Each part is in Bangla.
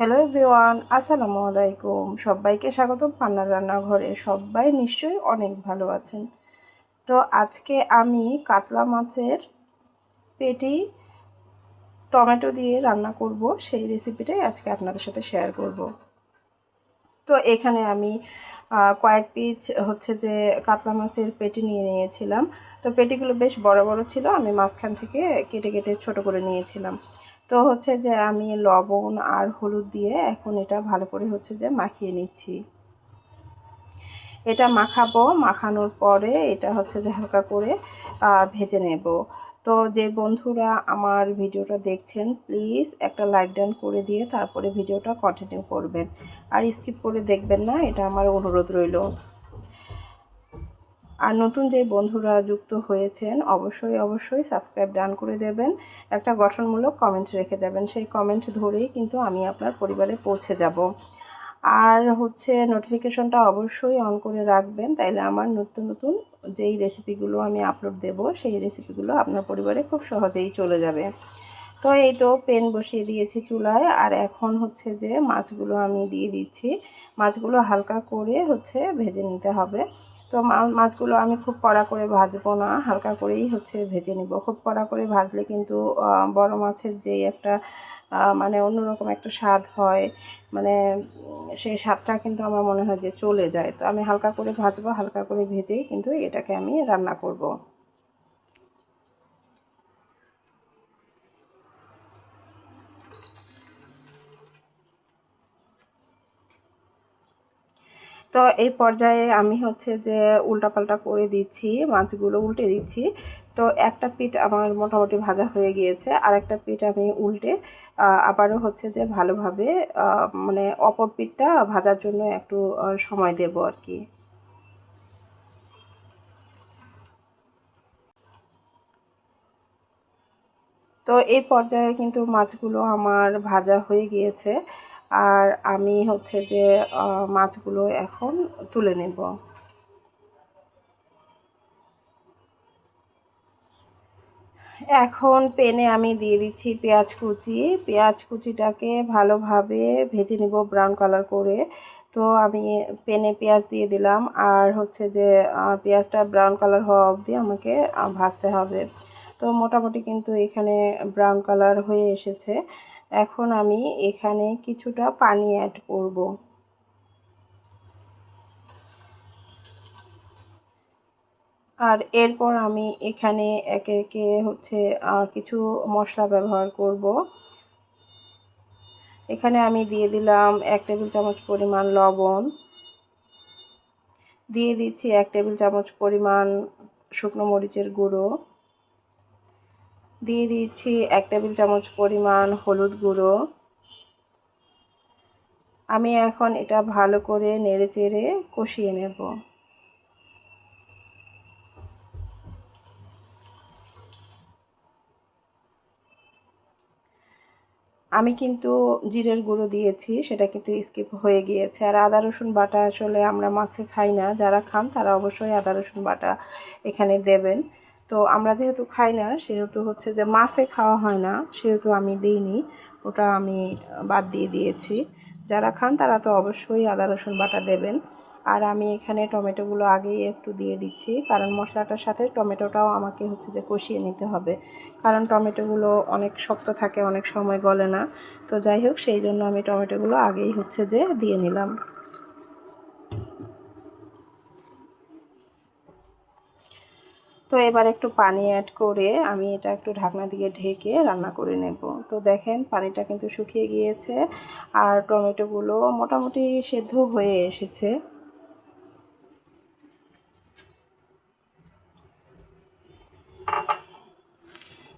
হ্যালো এভরিওয়ান আসসালামু আলাইকুম। সবাইকে স্বাগতম পান্নার রান্নাঘরে। সবাই নিশ্চয়ই অনেক ভালো আছেন। তো আজকে আমি কাতলা মাছের পেটি টমেটো দিয়ে রান্না করব। সেই রেসিপিটাই আজকে আপনাদের সাথে শেয়ার করব। তো এখানে আমি কয়েক পিচ হচ্ছে যে কাতলা মাছের পেটি নিয়ে নিয়েছিলাম। তো পেটিগুলো বেশ বড় বড় ছিল। আমি মাঝখান থেকে কেটে কেটে ছোট করে নিয়েছিলাম। তো হচ্ছে যে আমি লবণ আর হলুদ দিয়ে এখন এটা ভালো করে হচ্ছে যে মাখিয়ে নিচ্ছি। এটা মাখাবো, মাখানোর পরে এটা হচ্ছে যে হালকা করে ভেজে নেব। তো যে বন্ধুরা আমার ভিডিওটা দেখছেন, প্লিজ একটা লাইক ডান করে দিয়ে তারপরে ভিডিওটা কন্টিনিউ করবেন। আর স্কিপ করে দেখবেন না, এটা আমার অনুরোধ রইল। আর নতুন যে বন্ধুরা যুক্ত হয়েছেন, অবশ্যই অবশ্যই সাবস্ক্রাইব ডান করে দেবেন। একটা গঠনমূলক কমেন্ট রেখে যাবেন। সেই কমেন্ট ধরেই কিন্তু আমি আপনার পরিবারে পৌঁছে যাব। আর হচ্ছে নোটিফিকেশনটা অবশ্যই অন করে রাখবেন। তাইলে আমার নতুন নতুন যেই রেসিপিগুলো আমি আপলোড দেব, সেই রেসিপিগুলো আপনার পরিবারে খুব সহজেই চলে যাবে। তো এই তো পেন বসিয়ে দিয়েছি চুলায়। আর এখন হচ্ছে যে মাছগুলো আমি দিয়ে দিচ্ছি। মাছগুলো হালকা করে হচ্ছে ভেজে নিতে হবে। তো মাছগুলো আমি খুব কড়া করে ভাজবো না, হালকা করেই হচ্ছে ভেজে নিব। খুব কড়া করে ভাজলে কিন্তু বড় মাছের যে একটা মানে অন্যরকম একটা স্বাদ হয়। মানে সেই স্বাদটা কিন্তু আমার মনে হয় যে চলে যায়। তো আমি হালকা করে ভাজবো, হালকা করে ভেজেই কিন্তু এটাকে আমি রান্না করব। তো এই পর্যায়ে আমি হচ্ছে যে উল্টাপাল্টা করে দিচ্ছি, মাছগুলো উল্টে দিচ্ছি। তো একটা পিঠ আমার মোটামুটি ভাজা হয়ে গিয়েছে আর একটা পিঠ আমি উল্টে আবারও হচ্ছে যে ভালোভাবে মানে অপর পিঠটা ভাজার জন্য একটু সময় দেব আর কি। তো এই পর্যায়ে কিন্তু মাছগুলো আমার ভাজা হয়ে গিয়েছে। আর আমি হচ্ছে যে মাছগুলো এখন তুলে নেব। এখন পেনে আমি দিয়ে দিচ্ছি পেঁয়াজ কুচি। পেঁয়াজ কুচিটাকে ভালোভাবে ভেজে নিব ব্রাউন কালার করে। তো আমি পেনে পেঁয়াজ দিয়ে দিলাম। আর হচ্ছে যে পেঁয়াজটা ব্রাউন কালার হওয়া অবধি আমাকে ভাজতে হবে। তো মোটামুটি কিন্তু এখানে ব্রাউন কালার হয়ে এসেছে। এখন আমি এখানে কিছুটা পানি অ্যাড করব। আর এরপর আমি এখানে একে একে হচ্ছে কিছু মশলা ব্যবহার করব। এখানে আমি দিয়ে দিলাম এক টেবিল চামচ পরিমাণ লবণ। দিয়ে দিচ্ছি এক টেবিল চামচ পরিমাণ শুকনো মরিচের গুঁড়ো। দিয়ে দিচ্ছি এক টেবিল চামচ পরিমাণ হলুদ গুঁড়ো। আমি এখন এটা ভালো করে নেড়ে চেড়ে কষিয়ে নেব। আমি কিন্তু জিরের গুঁড়ো দিয়েছি, সেটা কিন্তু স্কিপ হয়ে গিয়েছে। আর আদা, রসুন বাটা আসলে আমরা মাছে খাই না, যারা খান তারা অবশ্যই আদা, রসুন বাটা এখানে দেবেন। তো আমরা যেহেতু খাই না, সেহেতু হচ্ছে যে মাছে খাওয়া হয় না, সেহেতু আমি দিইনি। ওটা আমি বাদ দিয়ে দিয়েছি। যারা খান তারা তো অবশ্যই আদা, রসুন, বাটা দেবেন। আর আমি এখানে টমেটোগুলো আগেই একটু দিয়ে দিচ্ছি, কারণ মশলাটার সাথে টমেটোটাও আমাকে হচ্ছে যে কষিয়ে নিতে হবে। কারণ টমেটোগুলো অনেক শক্ত থাকে, অনেক সময় গলে না। তো যাই হোক, সেই জন্য আমি টমেটোগুলো আগেই হচ্ছে যে দিয়ে নিলাম। তো এবার একটু পানি অ্যাড করে আমি এটা একটু ঢাকনা দিয়ে ঢেকে রান্না করে নেব। তো দেখেন পানিটা কিন্তু শুকিয়ে গিয়েছে আর টমেটোগুলো মোটামুটি সেদ্ধ হয়ে এসেছে।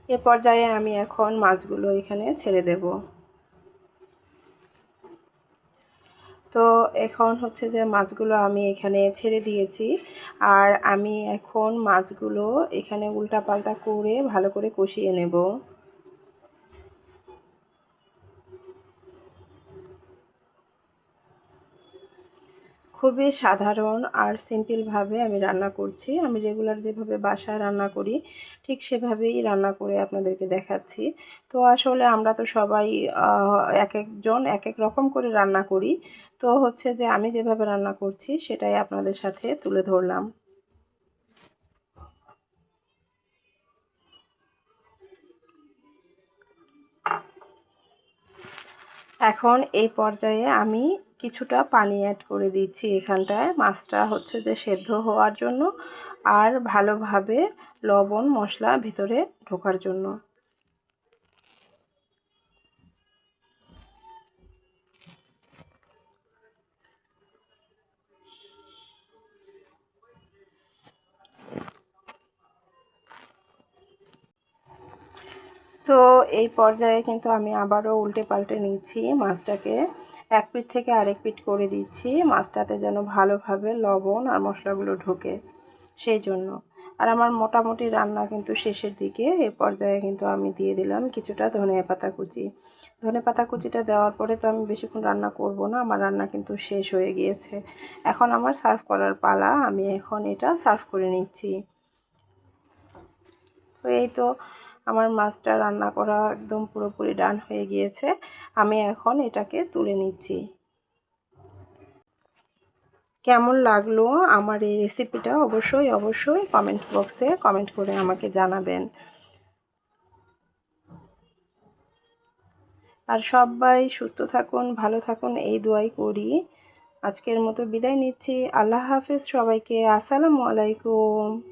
এ পর্যায়ে আমি এখন মাছগুলো এখানে ছেড়ে দেব। তো এখন হচ্ছে যে মাছগুলো আমি এখানে ছেড়ে দিয়েছি। আর আমি এখন মাছগুলো এখানে উল্টাপাল্টা করে ভালো করে কষিয়ে নেব। খুবই সাধারণ আর সিম্পলভাবে আমি রান্না করছি। আমি রেগুলার যেভাবে বাসায় রান্না করি, ঠিক সেভাবেই রান্না করে আপনাদেরকে দেখাচ্ছি। তো আসলে আমরা তো সবাই এক একজন এক এক রকম করে রান্না করি। তো হচ্ছে যে আমি যেভাবে রান্না করছি সেটাই আপনাদের সাথে তুলে ধরলাম। এখন এই পর্যায়ে আমি কিছুটা পানি অ্যাড করে দিচ্ছি এখানটায়। মাছটা হচ্ছে যে সেদ্ধ হওয়ার জন্য আর ভালোভাবে লবণ মশলা ভিতরে ঢোকার জন্য। তো এই পর্যায়ে কিন্তু আমি আবারও উল্টে পাল্টে নিচ্ছি মাছটাকে। এক পিঠ থেকে আরেক পিঠ করে দিচ্ছি মাছটাতে যেন ভালোভাবে লবণ আর মশলাগুলো ঢোকে সেই জন্য। আর আমার মোটামুটি রান্না কিন্তু শেষের দিকে, এ পর্যায়ে কিন্তু আমি দিয়ে দিলাম কিছুটা ধনিয়া পাতা কুচি। ধনে পাতা কুচিটা দেওয়ার পরে তো আমি বেশিক্ষণ রান্না করব না, আমার রান্না কিন্তু শেষ হয়ে গিয়েছে। এখন আমার সার্ভ করার পালা, আমি এখন এটা সার্ভ করে নিচ্ছি। তো এই তো আমার মাছটা রান্না করা একদম পুরোপুরি ডান হয়ে গিয়েছে। আমি এখন এটাকে তুলে নিচ্ছি। কেমন লাগল আমার এই রেসিপিটা অবশ্যই অবশ্যই কমেন্ট বক্সে কমেন্ট করে আমাকে জানাবেন। আর সবাই সুস্থ থাকুন, ভালো থাকুন, এই দোয়াই করি। আজকের মতো বিদায় নিচ্ছি। আল্লাহ হাফিজ সবাইকে। আসসালামু আলাইকুম।